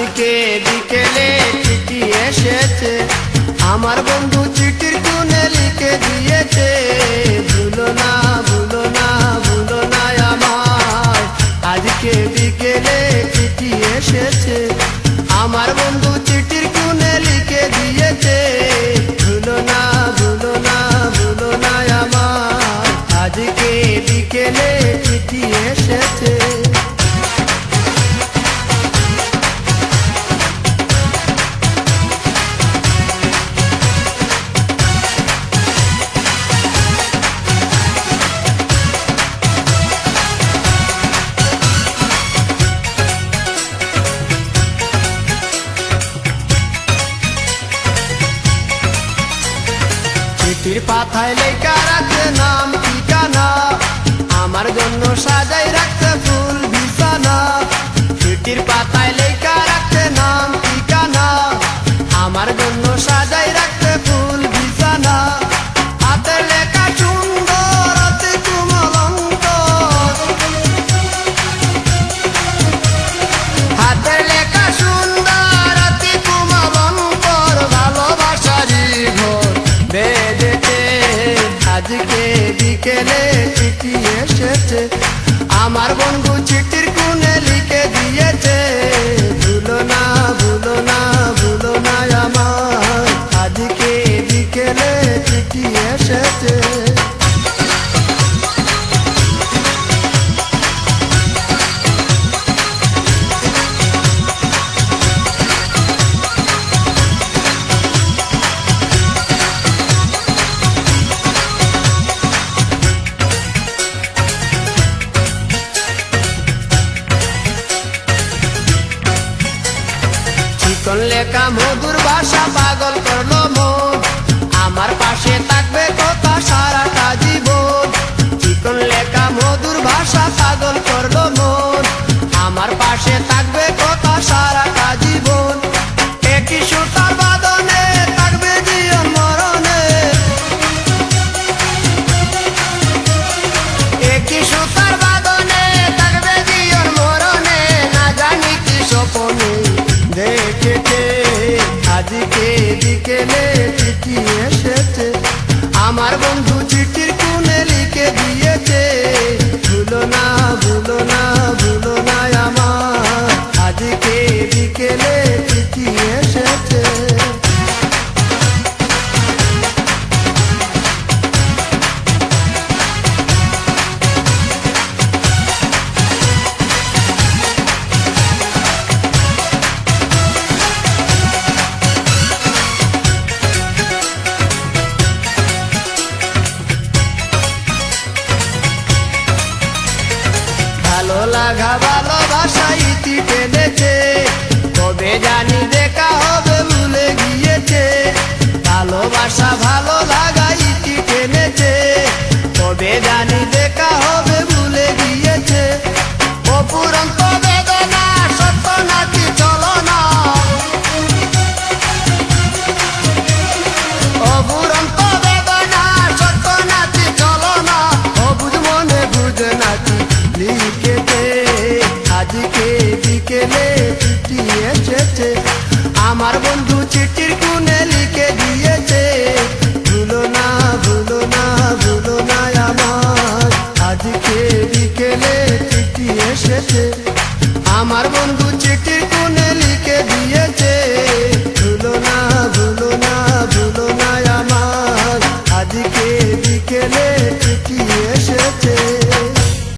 আজকে বিকেলে চিঠি এসেছে। আমার বন্ধু চিঠির কোণে লিখে দিয়েছে, ভুলো না ভুলো না ভুলো না আমার আজকে বিকেলে চিঠি এসেছে। আমার বন্ধু চিঠির কোণে লিখে দিয়েছে, ভুলো না ভুলো না ভুলো না আমার আজকে বিকেলে চিঠি এসেছে। চিঠির পাথায় লেখা রাখছে নাম ঠিকানা। আমার জন্য সাজাই রাখছে ফুল বিছানা। চিঠির পাতায় আজকে বিকেলে লেখা মধুর ভাষা পাগল করল মন। আমার পাশে থাকবে কথা বিকেলে চিঠি এসেছে। আমার বন্ধু চিঠির কোণে লিখে দিয়েছে ভুলো না ভুলো না ভুলো লাগা ভালোবাসা ইতি টেনেছে কবে জানি আমার বন্ধু চিঠি কোনে লিখে দিয়ে